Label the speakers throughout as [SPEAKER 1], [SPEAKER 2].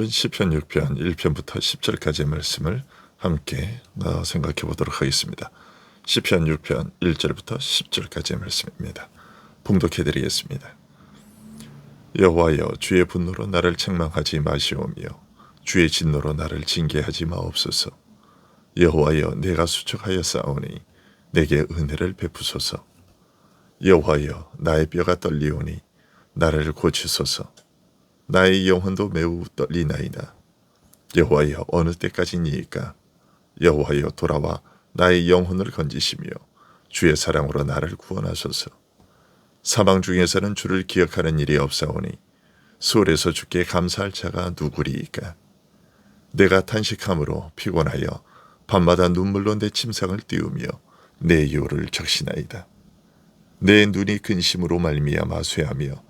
[SPEAKER 1] 오늘은 시편 6편 1편부터 10절까지의 말씀을 함께 어, 생각해 보도록 하겠습니다. 시편 6편 1절부터 10절까지의 말씀입니다. 봉독해 드리겠습니다. 여호와여 주의 분노로 나를 책망하지 마시오며 주의 진노로 나를 징계하지 마옵소서. 여호와여 내가 수척하여 싸우니 내게 은혜를 베푸소서. 여호와여 나의 뼈가 떨리오니 나를 고치소서. 나의 영혼도 매우 떨리나이다. 여호와여 어느 때까지니이까 여호와여 돌아와 나의 영혼을 건지시며 주의 사랑으로 나를 구원하소서. 사망 중에서는 주를 기억하는 일이 없사오니 수월에서 주께 감사할 자가 누구리이까. 내가 탄식함으로 피곤하여 밤마다 눈물로 내 침상을 띄우며 내 요를 적시나이다. 내 눈이 근심으로 말미암아 쇠하며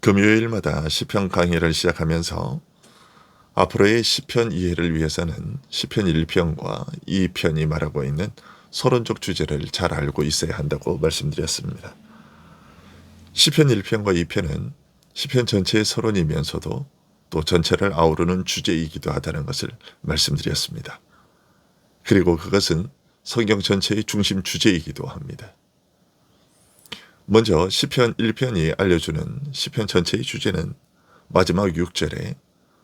[SPEAKER 1] 금요일마다 시편 강의를 시작하면서 앞으로의 시편 이해를 위해서는 시편 1편과 2편이 말하고 있는 서론적 주제를 잘 알고 있어야 한다고 말씀드렸습니다. 시편 1편과 2편은 시편 전체의 서론이면서도 또 전체를 아우르는 주제이기도 하다는 것을 말씀드렸습니다. 그리고 그것은 성경 전체의 중심 주제이기도 합니다. 먼저 시편 1편이 알려주는 시편 전체의 주제는 마지막 6절에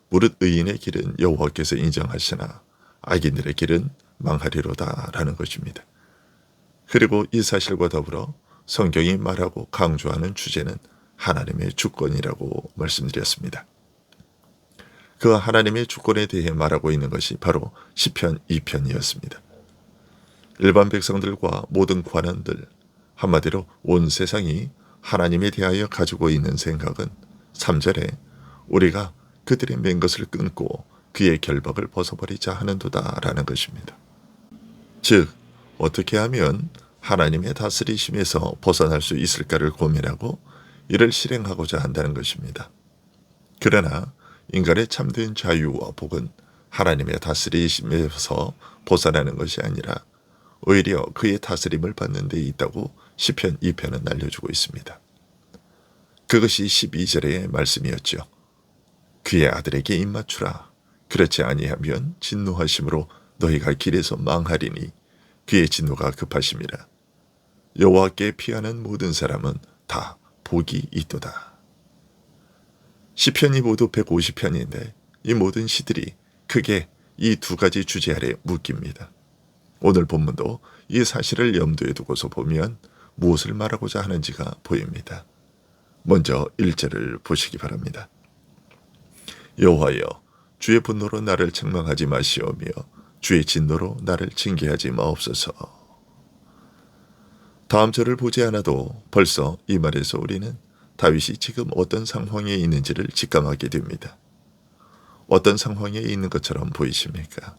[SPEAKER 1] 무릇 의인의 길은 여호와께서 인정하시나 악인들의 길은 망하리로다라는 것입니다. 그리고 이 사실과 더불어 성경이 말하고 강조하는 주제는 하나님의 주권이라고 말씀드렸습니다. 그 하나님의 주권에 대해 말하고 있는 것이 바로 시편 2편이었습니다. 일반 백성들과 모든 관원들, 한마디로 온 세상이 하나님에 대하여 가지고 있는 생각은 3절에 우리가 그들의 맨 것을 끊고 그의 결박을 벗어버리자 하는도다라는 것입니다. 즉 어떻게 하면 하나님의 다스리심에서 벗어날 수 있을까를 고민하고 이를 실행하고자 한다는 것입니다. 그러나 인간의 참된 자유와 복은 하나님의 다스리심에서 벗어나는 것이 아니라 오히려 그의 다스림을 받는 데 있다고 시편 2편은 알려주고 있습니다. 그것이 12절의 말씀이었죠. 그의 아들에게 입맞추라. 그렇지 아니하면 진노하심으로 너희가 길에서 망하리니 그의 진노가 급하심이라. 여호와께 피하는 모든 사람은 다 복이 있도다. 시편이 모두 150편인데 이 모든 시들이 크게 이 두 가지 주제 아래 묶입니다. 오늘 본문도 이 사실을 염두에 두고서 보면 무엇을 말하고자 하는지가 보입니다. 먼저 1절을 보시기 바랍니다. 여호와여 주의 분노로 나를 책망하지 마시오며 주의 진노로 나를 징계하지 마옵소서. 다음 절을 보지 않아도 벌써 이 말에서 우리는 다윗이 지금 어떤 상황에 있는지를 직감하게 됩니다. 어떤 상황에 있는 것처럼 보이십니까?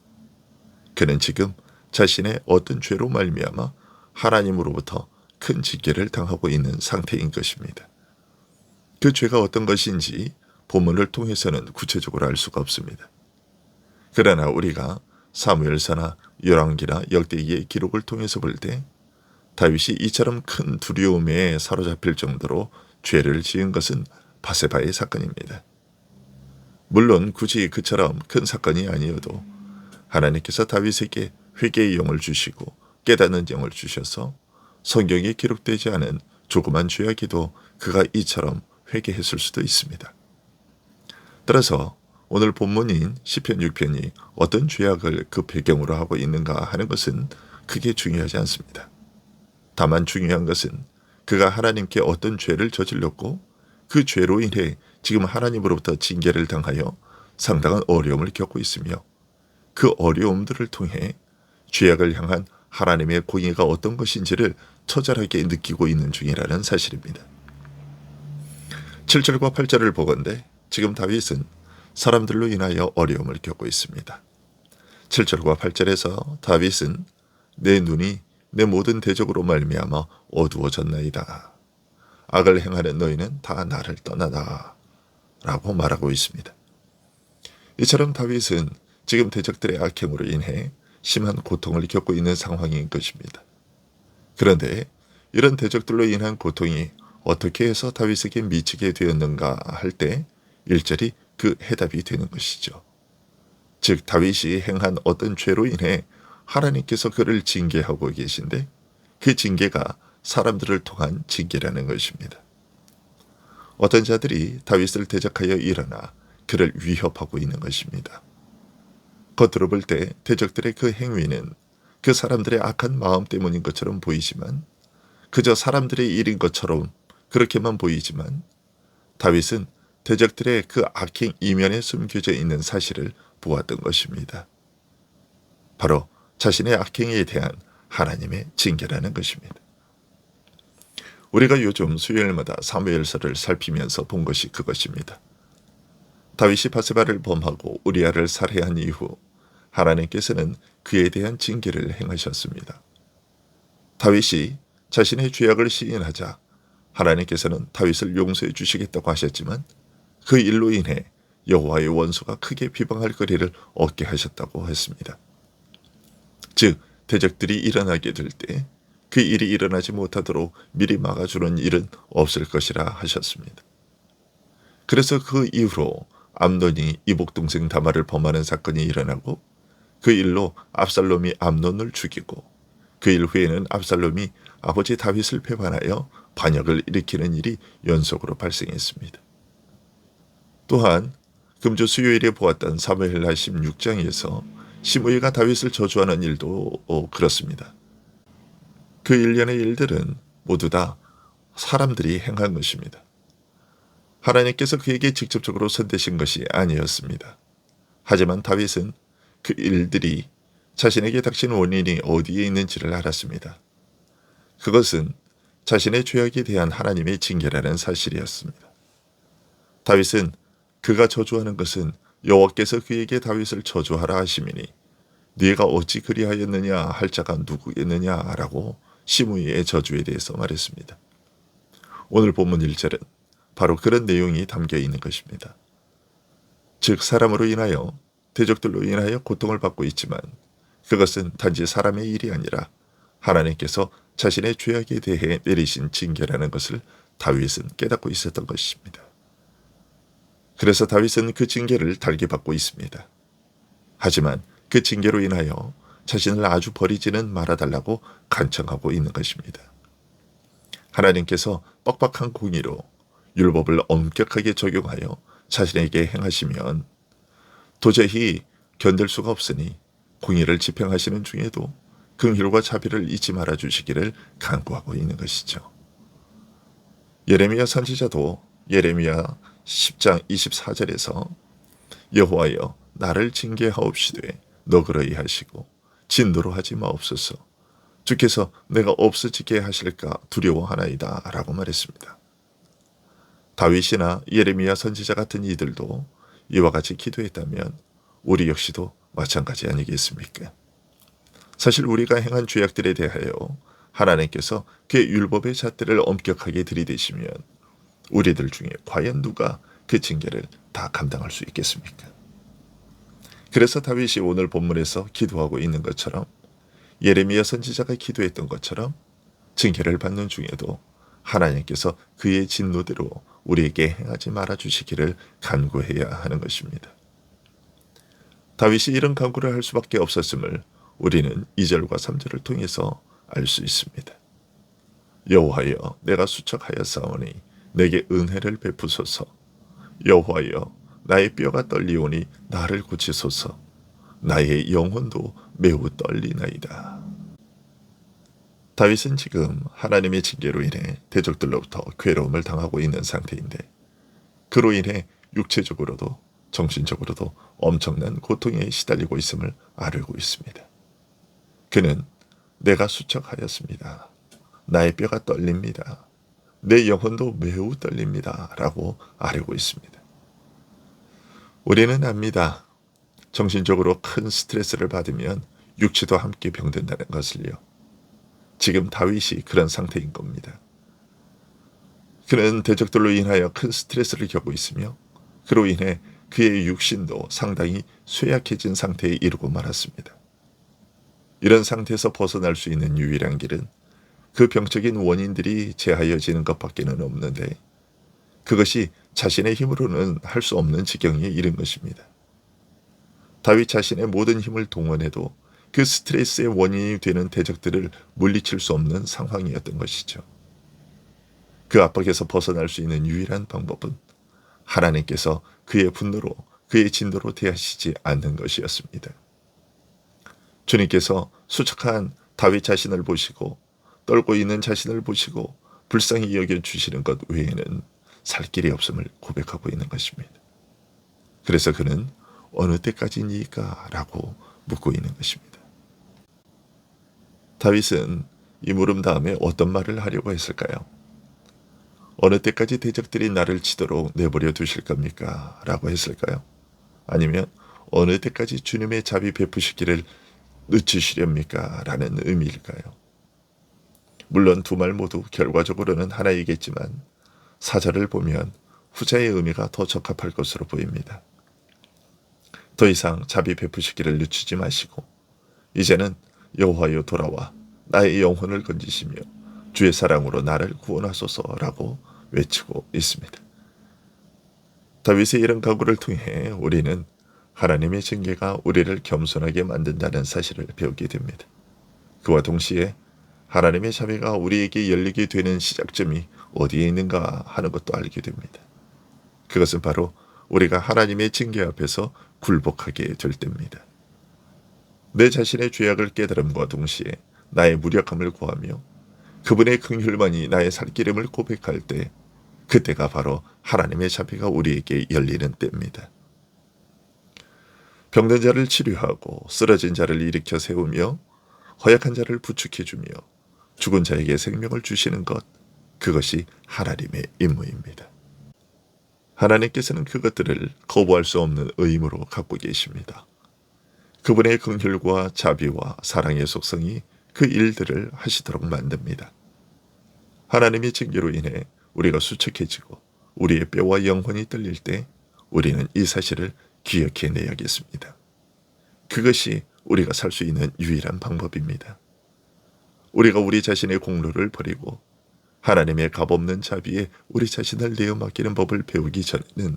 [SPEAKER 1] 그는 지금 자신의 어떤 죄로 말미암아 하나님으로부터 큰 징계를 당하고 있는 상태인 것입니다. 그 죄가 어떤 것인지 본문을 통해서는 구체적으로 알 수가 없습니다. 그러나 우리가 사무엘사나 열왕기나 역대기의 기록을 통해서 볼 때 다윗이 이처럼 큰 두려움에 사로잡힐 정도로 죄를 지은 것은 바세바의 사건입니다. 물론 굳이 그처럼 큰 사건이 아니어도 하나님께서 다윗에게 회개의 영을 주시고 깨닫는 영을 주셔서 성경에 기록되지 않은 조그만 죄악에도 그가 이처럼 회개했을 수도 있습니다. 따라서 오늘 본문인 시편 6편이 어떤 죄악을 그 배경으로 하고 있는가 하는 것은 크게 중요하지 않습니다. 다만 중요한 것은 그가 하나님께 어떤 죄를 저질렀고 그 죄로 인해 지금 하나님으로부터 징계를 당하여 상당한 어려움을 겪고 있으며 그 어려움들을 통해 죄악을 향한 하나님의 공의가 어떤 것인지를 처절하게 느끼고 있는 중이라는 사실입니다. 7절과 8절을 보건대 지금 다윗은 사람들로 인하여 어려움을 겪고 있습니다. 7절과 8절에서 다윗은 내 눈이 내 모든 대적으로 말미암아 어두워졌나이다. 악을 행하는 너희는 다 나를 떠나다. 라고 말하고 있습니다. 이처럼 다윗은 지금 대적들의 악행으로 인해 심한 고통을 겪고 있는 상황인 것입니다. 그런데 이런 대적들로 인한 고통이 어떻게 해서 다윗에게 미치게 되었는가 할때 1절이 그 해답이 되는 것이죠. 즉 다윗이 행한 어떤 죄로 인해 하나님께서 그를 징계하고 계신데 그 징계가 사람들을 통한 징계라는 것입니다. 어떤 자들이 다윗을 대적하여 일어나 그를 위협하고 있는 것입니다. 겉으로 볼 때 대적들의 그 행위는 그 사람들의 악한 마음 때문인 것처럼 보이지만 그저 사람들의 일인 것처럼 그렇게만 보이지만 다윗은 대적들의 그 악행 이면에 숨겨져 있는 사실을 보았던 것입니다. 바로 자신의 악행에 대한 하나님의 징계라는 것입니다. 우리가 요즘 수요일마다 사무엘서를 살피면서 본 것이 그것입니다. 다윗이 바세바를 범하고 우리아를 살해한 이후 하나님께서는 그에 대한 징계를 행하셨습니다. 다윗이 자신의 죄악을 시인하자 하나님께서는 다윗을 용서해 주시겠다고 하셨지만 그 일로 인해 여호와의 원수가 크게 비방할 거리를 얻게 하셨다고 했습니다. 즉 대적들이 일어나게 될 때 그 일이 일어나지 못하도록 미리 막아주는 일은 없을 것이라 하셨습니다. 그래서 그 이후로 암논이 이복 동생 다말을 범하는 사건이 일어나고 그 일로 압살롬이 암논을 죽이고 그 일 후에는 압살롬이 아버지 다윗을 배반하여 반역을 일으키는 일이 연속으로 발생했습니다. 또한 금주 수요일에 보았던 사무엘하 16장에서 시므이가 다윗을 저주하는 일도 어, 그렇습니다. 그 일련의 일들은 모두 다 사람들이 행한 것입니다. 하나님께서 그에게 직접적으로 선대신 것이 아니었습니다. 하지만 다윗은 그 일들이 자신에게 닥친 원인이 어디에 있는지를 알았습니다. 그것은 자신의 죄악에 대한 하나님의 징계라는 사실이었습니다. 다윗은 그가 저주하는 것은 여호와께서 그에게 다윗을 저주하라 하시미니 네가 어찌 그리하였느냐 할 자가 누구겠느냐라고 시므이의 저주에 대해서 말했습니다. 오늘 본문 1절은 바로 그런 내용이 담겨 있는 것입니다. 즉 사람으로 인하여 대적들로 인하여 고통을 받고 있지만 그것은 단지 사람의 일이 아니라 하나님께서 자신의 죄악에 대해 내리신 징계라는 것을 다윗은 깨닫고 있었던 것입니다. 그래서 다윗은 그 징계를 달게 받고 있습니다. 하지만 그 징계로 인하여 자신을 아주 버리지는 말아달라고 간청하고 있는 것입니다. 하나님께서 뻑뻑한 공의로 율법을 엄격하게 적용하여 자신에게 행하시면 도저히 견딜 수가 없으니 공의를 집행하시는 중에도 긍휼과 자비를 잊지 말아 주시기를 간구하고 있는 것이죠. 예레미야 선지자도 예레미야 10장 24절에서 여호와여 나를 징계하옵시되 너그러이 하시고 진노로 하지 마옵소서 주께서 내가 없어지게 하실까 두려워하나이다 라고 말했습니다. 다윗이나 예레미야 선지자 같은 이들도 이와 같이 기도했다면 우리 역시도 마찬가지 아니겠습니까? 사실 우리가 행한 죄악들에 대하여 하나님께서 그의 율법의 잣대를 엄격하게 들이대시면 우리들 중에 과연 누가 그 징계를 다 감당할 수 있겠습니까? 그래서 다윗이 오늘 본문에서 기도하고 있는 것처럼 예레미야 선지자가 기도했던 것처럼 징계를 받는 중에도 하나님께서 그의 진노대로 우리에게 행하지 말아 주시기를 간구해야 하는 것입니다. 다윗이 이런 간구를 할 수밖에 없었음을 우리는 2절과 3절을 통해서 알 수 있습니다. 여호와여 내가 수척하였사오니 내게 은혜를 베푸소서 여호와여 나의 뼈가 떨리오니 나를 고치소서 나의 영혼도 매우 떨리나이다. 다윗은 지금 하나님의 징계로 인해 대적들로부터 괴로움을 당하고 있는 상태인데 그로 인해 육체적으로도 정신적으로도 엄청난 고통에 시달리고 있음을 알고 있습니다. 그는 내가 수척하였습니다. 나의 뼈가 떨립니다. 내 영혼도 매우 떨립니다. 라고 아뢰고 있습니다. 우리는 압니다. 정신적으로 큰 스트레스를 받으면 육체도 함께 병든다는 것을요. 지금 다윗이 그런 상태인 겁니다. 그는 대적들로 인하여 큰 스트레스를 겪고 있으며 그로 인해 그의 육신도 상당히 쇠약해진 상태에 이르고 말았습니다. 이런 상태에서 벗어날 수 있는 유일한 길은 그 병적인 원인들이 제하여지는 것밖에는 없는데 그것이 자신의 힘으로는 할 수 없는 지경에 이른 것입니다. 다윗 자신의 모든 힘을 동원해도 그 스트레스의 원인이 되는 대적들을 물리칠 수 없는 상황이었던 것이죠. 그 압박에서 벗어날 수 있는 유일한 방법은 하나님께서 그의 분노로 그의 진도로 대하시지 않는 것이었습니다. 주님께서 수척한 다윗 자신을 보시고 떨고 있는 자신을 보시고 불쌍히 여겨 주시는 것 외에는 살 길이 없음을 고백하고 있는 것입니다. 그래서 그는 어느 때까지니까? 라고 묻고 있는 것입니다. 다윗은 이 물음 다음에 어떤 말을 하려고 했을까요? 어느 때까지 대적들이 나를 치도록 내버려 두실 겁니까? 라고 했을까요? 아니면 어느 때까지 주님의 자비 베푸시기를 늦추시렵니까? 라는 의미일까요? 물론 두 말 모두 결과적으로는 하나이겠지만 사절을 보면 후자의 의미가 더 적합할 것으로 보입니다. 더 이상 자비 베푸시기를 늦추지 마시고 이제는 여호와여 돌아와 나의 영혼을 건지시며 주의 사랑으로 나를 구원하소서라고 외치고 있습니다. 다윗의 이런 각오를 통해 우리는 하나님의 징계가 우리를 겸손하게 만든다는 사실을 배우게 됩니다. 그와 동시에 하나님의 자비가 우리에게 열리게 되는 시작점이 어디에 있는가 하는 것도 알게 됩니다. 그것은 바로 우리가 하나님의 징계 앞에서 굴복하게 될 때입니다. 내 자신의 죄악을 깨달음과 동시에 나의 무력함을 구하며 그분의 긍휼만이 나의 살기름을 고백할 때 그때가 바로 하나님의 자비가 우리에게 열리는 때입니다. 병든 자를 치료하고 쓰러진 자를 일으켜 세우며 허약한 자를 부축해 주며 죽은 자에게 생명을 주시는 것 그것이 하나님의 임무입니다. 하나님께서는 그것들을 거부할 수 없는 의무로 갖고 계십니다. 그분의 긍휼과 자비와 사랑의 속성이 그 일들을 하시도록 만듭니다. 하나님의 징계로 인해 우리가 수척해지고 우리의 뼈와 영혼이 떨릴 때 우리는 이 사실을 기억해내야겠습니다. 그것이 우리가 살 수 있는 유일한 방법입니다. 우리가 우리 자신의 공로를 버리고 하나님의 값없는 자비에 우리 자신을 내어 맡기는 법을 배우기 전에는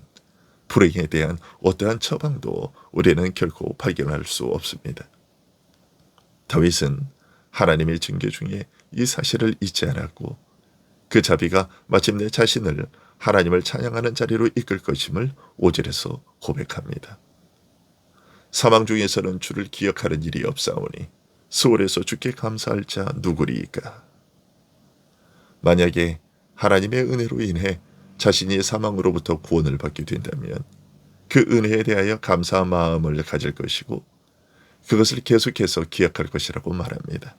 [SPEAKER 1] 불행에 대한 어떠한 처방도 우리는 결코 발견할 수 없습니다. 다윗은 하나님의 징계 중에 이 사실을 잊지 않았고 그 자비가 마침내 자신을 하나님을 찬양하는 자리로 이끌 것임을 오절에서 고백합니다. 사망 중에서는 주를 기억하는 일이 없사오니 수월에서 주께 감사할 자 누구리이까? 만약에 하나님의 은혜로 인해 자신이 사망으로부터 구원을 받게 된다면 그 은혜에 대하여 감사한 마음을 가질 것이고 그것을 계속해서 기억할 것이라고 말합니다.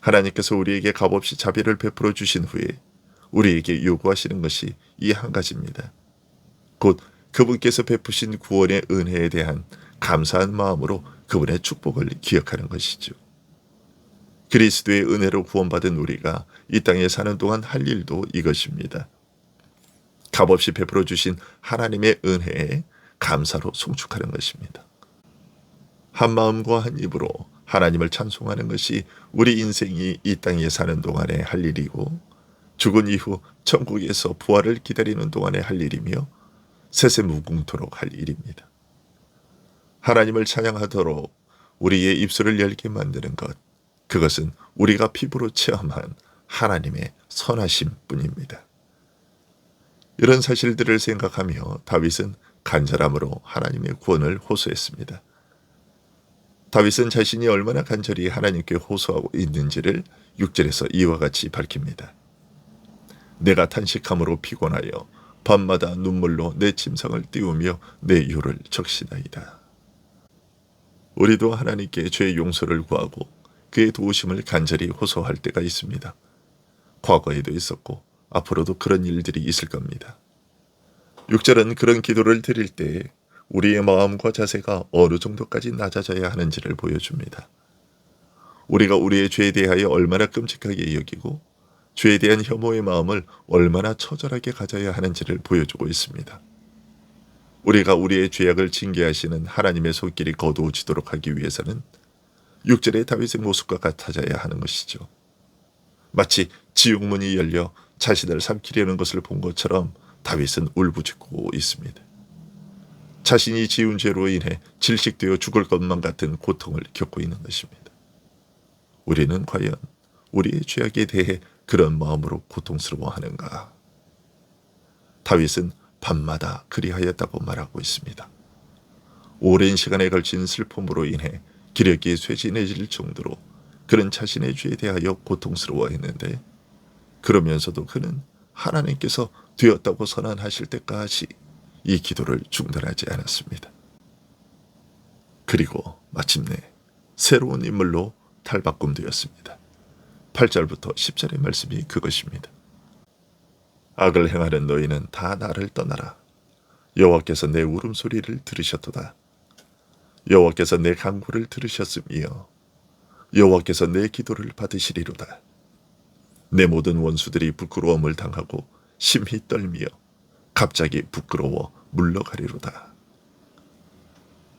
[SPEAKER 1] 하나님께서 우리에게 값없이 자비를 베풀어 주신 후에 우리에게 요구하시는 것이 이 한 가지입니다. 곧 그분께서 베푸신 구원의 은혜에 대한 감사한 마음으로 그분의 축복을 기억하는 것이죠. 그리스도의 은혜로 구원받은 우리가 이 땅에 사는 동안 할 일도 이것입니다. 값없이 베풀어 주신 하나님의 은혜에 감사로 송축하는 것입니다. 한 마음과 한 입으로 하나님을 찬송하는 것이 우리 인생이 이 땅에 사는 동안에 할 일이고 죽은 이후 천국에서 부활을 기다리는 동안에 할 일이며 세세 무궁토록 할 일입니다. 하나님을 찬양하도록 우리의 입술을 열게 만드는 것, 그것은 우리가 피부로 체험한 하나님의 선하심 뿐입니다. 이런 사실들을 생각하며 다윗은 간절함으로 하나님의 구원을 호소했습니다. 다윗은 자신이 얼마나 간절히 하나님께 호소하고 있는지를 6절에서 이와 같이 밝힙니다. 내가 탄식함으로 피곤하여 밤마다 눈물로 내 침상을 띄우며 내 요를 적시나이다. 우리도 하나님께 죄의 용서를 구하고 그의 도우심을 간절히 호소할 때가 있습니다. 과거에도 있었고 앞으로도 그런 일들이 있을 겁니다. 6절은 그런 기도를 드릴 때 우리의 마음과 자세가 어느 정도까지 낮아져야 하는지를 보여줍니다. 우리가 우리의 죄에 대하여 얼마나 끔찍하게 여기고 죄에 대한 혐오의 마음을 얼마나 처절하게 가져야 하는지를 보여주고 있습니다. 우리가 우리의 죄악을 징계하시는 하나님의 손길이 거두어지도록 하기 위해서는 6절의 다윗의 모습과 같아져야 하는 것이죠. 마치 지옥문이 열려 자신을 삼키려는 것을 본 것처럼 다윗은 울부짖고 있습니다. 자신이 지은 죄로 인해 질식되어 죽을 것만 같은 고통을 겪고 있는 것입니다. 우리는 과연 우리의 죄악에 대해 그런 마음으로 고통스러워하는가? 다윗은 밤마다 그리하였다고 말하고 있습니다. 오랜 시간에 걸친 슬픔으로 인해 기력이 쇠진해질 정도로 그는 자신의 죄에 대하여 고통스러워했는데 그러면서도 그는 하나님께서 되었다고 선언하실 때까지 이 기도를 중단하지 않았습니다. 그리고 마침내 새로운 인물로 탈바꿈되었습니다. 8절부터 10절의 말씀이 그것입니다. 악을 행하는 너희는 다 나를 떠나라. 여호와께서 내 울음소리를 들으셨도다. 여호와께서 내 간구를 들으셨으며 여호와께서 내 기도를 받으시리로다. 내 모든 원수들이 부끄러움을 당하고 심히 떨미어 갑자기 부끄러워 물러가리로다.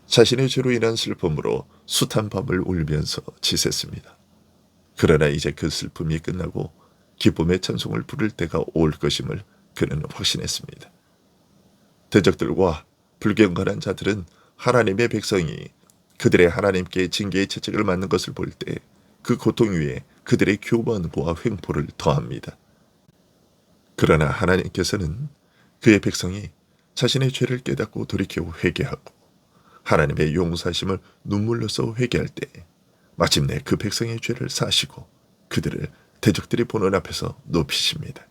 [SPEAKER 1] 자신의 죄로 인한 슬픔으로 숱한 밤을 울면서 지샜습니다. 그러나 이제 그 슬픔이 끝나고 기쁨의 찬송을 부를 때가 올 것임을 그는 확신했습니다. 대적들과 불경건한 자들은 하나님의 백성이 그들의 하나님께 징계의 채찍을 맞는 것을 볼 때 그 고통 위에 그들의 교만과 횡포를 더합니다. 그러나 하나님께서는 그의 백성이 자신의 죄를 깨닫고 돌이켜 회개하고 하나님의 용서하심을 눈물로써 회개할 때 마침내 그 백성의 죄를 사시고 그들을 대적들이 보는 앞에서 높이십니다.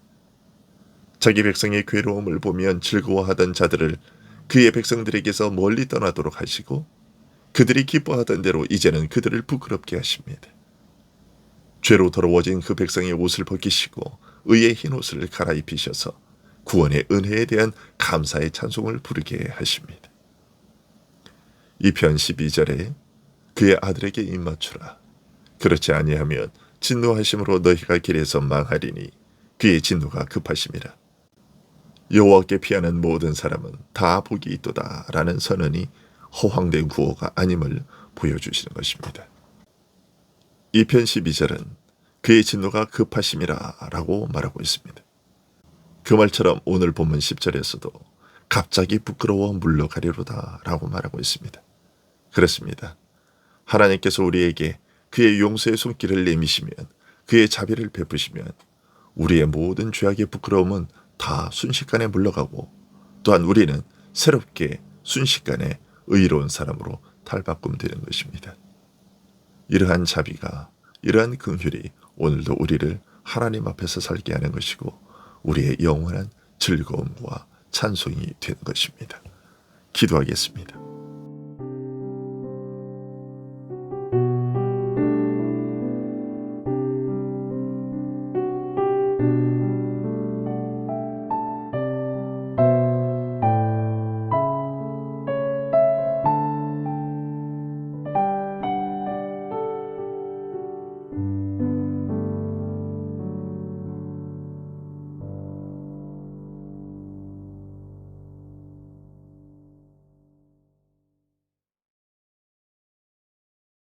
[SPEAKER 1] 자기 백성의 괴로움을 보면 즐거워하던 자들을 그의 백성들에게서 멀리 떠나도록 하시고 그들이 기뻐하던 대로 이제는 그들을 부끄럽게 하십니다. 죄로 더러워진 그 백성의 옷을 벗기시고 의의 흰 옷을 갈아입히셔서 구원의 은혜에 대한 감사의 찬송을 부르게 하십니다. 이편 12절에 그의 아들에게 입맞추라. 그렇지 아니하면 진노하심으로 너희가 길에서 망하리니 그의 진노가 급하심이라. 여호와께 피하는 모든 사람은 다 복이 있도다라는 선언이 허황된 구호가 아님을 보여주시는 것입니다. 이편 12절은 그의 진노가 급하심이라 라고 말하고 있습니다. 그 말처럼 오늘 본문 10절에서도 갑자기 부끄러워 물러가리로다 라고 말하고 있습니다. 그렇습니다. 하나님께서 우리에게 그의 용서의 손길을 내미시면 그의 자비를 베푸시면 우리의 모든 죄악의 부끄러움은 다 순식간에 물러가고 또한 우리는 새롭게 순식간에 의로운 사람으로 탈바꿈 되는 것입니다. 이러한 자비가 이러한 긍휼이 오늘도 우리를 하나님 앞에서 살게 하는 것이고 우리의 영원한 즐거움과 찬송이 되는 것입니다. 기도하겠습니다.